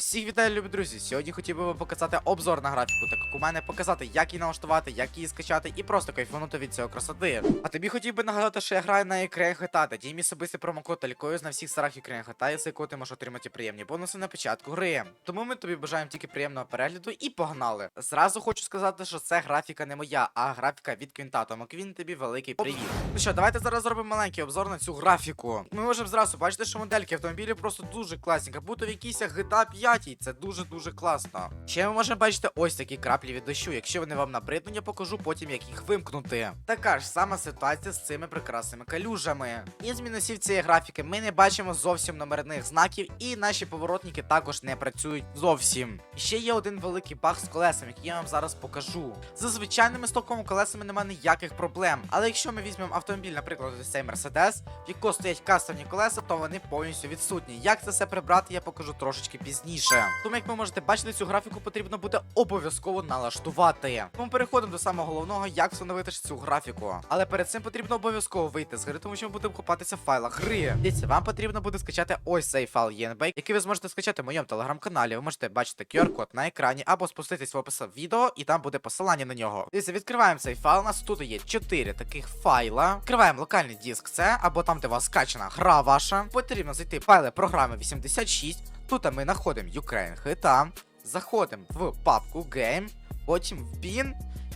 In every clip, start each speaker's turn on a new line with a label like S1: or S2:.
S1: Всіх вітаю, любі друзі! Сьогодні хотів би вам показати обзор на графіку, так як у мене показати, як її налаштувати, як її скачати і просто кайфанути від цього красоти. А тобі хотів би нагадати, що я граю на Ukraine GTA, та дій мій особистий промокод Талікоюз на всіх старах Ukraine GTA, за якого ти можеш отримати приємні бонуси на початку гри. Тому ми тобі бажаємо тільки приємного перегляду і погнали. Зразу хочу сказати, що це графіка не моя, а графіка від Квінта, тому Квін тобі великий привіт. Ну що, давайте зараз зробимо маленький обзор на цю графіку. Ми можемо зразу бачити, що модельки автомобілів просто дуже класні, будто в якійсь GTA 5, і це дуже-дуже класно. Ще ми можемо бачити ось такі краплі від дощу. Якщо вони вам набриднуть, я покажу потім, як їх вимкнути. Така ж сама ситуація з цими прекрасними калюжами. Із мінусів цієї графіки ми не бачимо зовсім номерних знаків, і наші поворотники також не працюють зовсім. Ще є один великий баг з колесами, який я вам зараз покажу. За звичайними стоковими колесами немає ніяких проблем. Але якщо ми візьмемо автомобіль, наприклад, ось цей Mercedes, в якого стоять кастомні колеса, то вони повністю відсутні. Як це все прибрати, я покажу трошечки пізніше. Тому, як ви можете бачити, цю графіку потрібно буде обов'язково налаштувати. Тому переходимо до самого головного, як встановити цю графіку. Але перед цим потрібно обов'язково вийти з гри, тому що ми будемо копатися в файлах гри. Дивіться, вам потрібно буде скачати ось цей файл ENB, який ви зможете скачати в моєму телеграм-каналі. Ви можете бачити QR-код на екрані або спуститись в описі відео, і там буде посилання на нього. Дивіться, відкриваємо цей файл. У нас тут є 4 таких файла. Відкриваємо локальний диск C, або там, де у вас скачана гра ваша. Потрібно зайти в файли програми 86. Тут ми знаходимо Ukraine GTA, заходимо в папку Game, потім в Bin.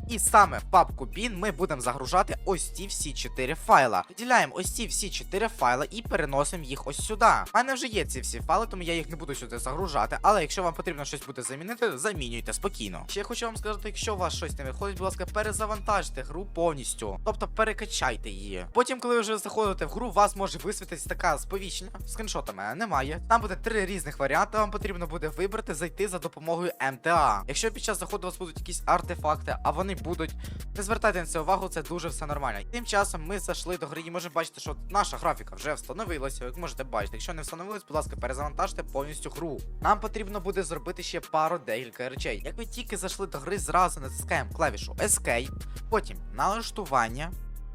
S1: І саме в папку Bin ми будемо загружати ось ці всі 4 файла. Виділяємо ось ці всі 4 файла і переносимо їх ось сюди. У мене вже є ці всі файли, тому я їх не буду сюди загружати. Але якщо вам потрібно щось буде замінити, замінюйте спокійно. Ще хочу вам сказати, якщо у вас щось не виходить, будь ласка, перезавантажте гру повністю. Тобто перекачайте її. Потім, коли ви вже заходите в гру, у вас може висвітитись така сповіщення. Скріншота немає. Там буде три різних варіанти. Вам потрібно буде вибрати, зайти за допомогою МТА. Якщо під час заходу у вас будуть якісь артефакти, а вони будуть. Не звертайте на це увагу, це дуже все нормально. Тим часом ми зайшли до гри і можемо бачити, що наша графіка вже встановилася. Як можете бачити, якщо не встановилась, будь ласка, перезавантажте повністю гру. Нам потрібно буде зробити ще пару декілька речей. Як ви тільки зайшли до гри, зразу натискаємо клавішу Escape, потім налаштування.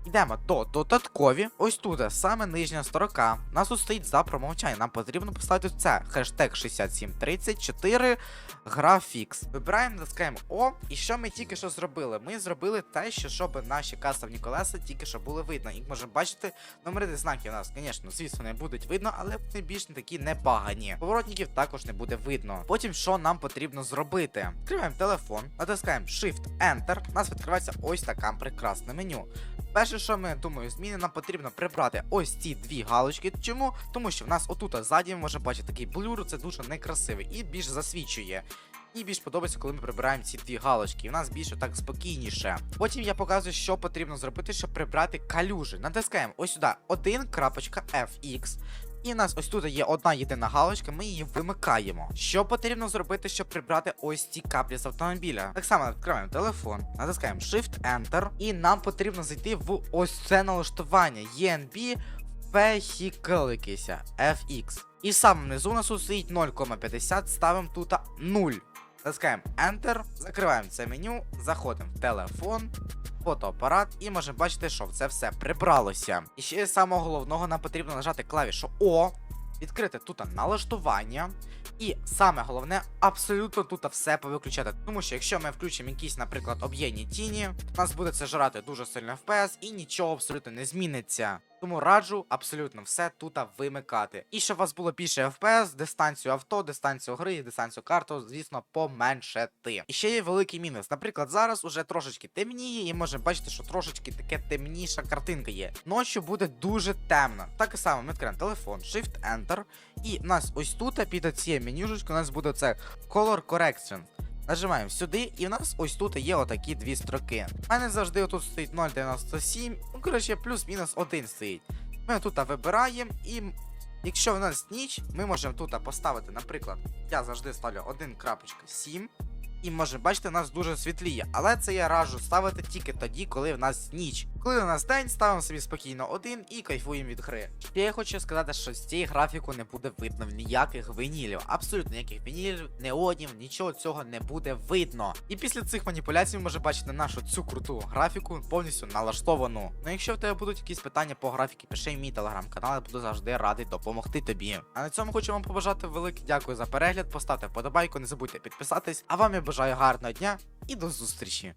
S1: Йдемо до додаткові. Ось тут саме нижня строка. Нас тут стоїть за промовчання. Нам потрібно поставити це хештег 6734 графікс. Вибираємо, натискаємо О. І що ми тільки що зробили? Ми зробили те, що щоб наші кастовні колеса тільки що були видно. Їх можемо бачити. Номери знаки у нас, звісно, звісно, не будуть видно, але вони більш не такі не багані. Поворотників також не буде видно. Потім що нам потрібно зробити? Відкриваємо телефон, натискаємо Shift-Enter. У нас відкривається ось така прекрасне меню. Перше, що ми думаю, зміни нам потрібно прибрати ось ці дві галочки. Чому? Тому що в нас отут ззаді може бачити такий блюр, це дуже некрасивий і більш засвічує. І більш подобається, коли ми прибираємо ці дві галочки. І в нас більше так спокійніше. Потім я показую, що потрібно зробити, щоб прибрати калюжі. Натискаємо ось сюди 1.fx. І в нас ось тут є одна єдина галочка, ми її вимикаємо. Що потрібно зробити, щоб прибрати ось ці каплі з автомобіля? Так само відкриваємо телефон, натискаємо Shift-Enter, і нам потрібно зайти в ось це налаштування ENB Vehicle FX. І саме внизу у нас тут стоїть 0,50, ставимо тут 0. Натискаємо Enter, закриваємо це меню, заходимо в телефон, фотоапарат, і можемо бачити, що це все прибралося. І ще з самого головного нам потрібно нажати клавішу О, відкрити тут налаштування. І саме головне, абсолютно тут все повиключати. Тому що якщо ми включимо якісь, наприклад, об'єдні тіні, у нас буде це жрати дуже сильно FPS і нічого абсолютно не зміниться. Тому раджу абсолютно все тут вимикати. І щоб у вас було більше FPS, дистанцію авто, дистанцію гри, дистанцію карту, звісно, поменшити. І ще є великий мінус. Наприклад, зараз уже трошечки темніє, і можемо бачити, що трошечки таке темніша картинка є. Ночі буде дуже темно. Так і само ми відкриємо телефон, Shift-Enter, і у нас ось тут під цією менюшечкою у нас буде це Color Correction. Нажимаємо сюди, і в нас ось тут є отакі дві строки. У мене завжди отут стоїть 0,97, ну коротше, плюс-мінус 1 стоїть. Ми тут вибираємо, і якщо в нас ніч, ми можемо тут поставити, наприклад, я завжди ставлю 1.7. І може, бачити, у нас дуже світліє. Але це я раджу ставити тільки тоді, коли в нас ніч. Коли у нас день, ставимо собі спокійно один і кайфуємо від гри. Ще я хочу сказати, що з цієї графіку не буде видно ніяких винілів. Абсолютно ніяких винілів, неонів, нічого цього не буде видно. І після цих маніпуляцій ви можете бачити нашу цю круту графіку повністю налаштовану. Ну якщо в тебе будуть якісь питання по графіці, пиши мій телеграм-канал, я буду завжди радий допомогти тобі. А на цьому хочу вам побажати велике дякую за перегляд. Поставте вподобайку, не забудьте підписатись. А вам я бажаю гарного дня і до зустрічі.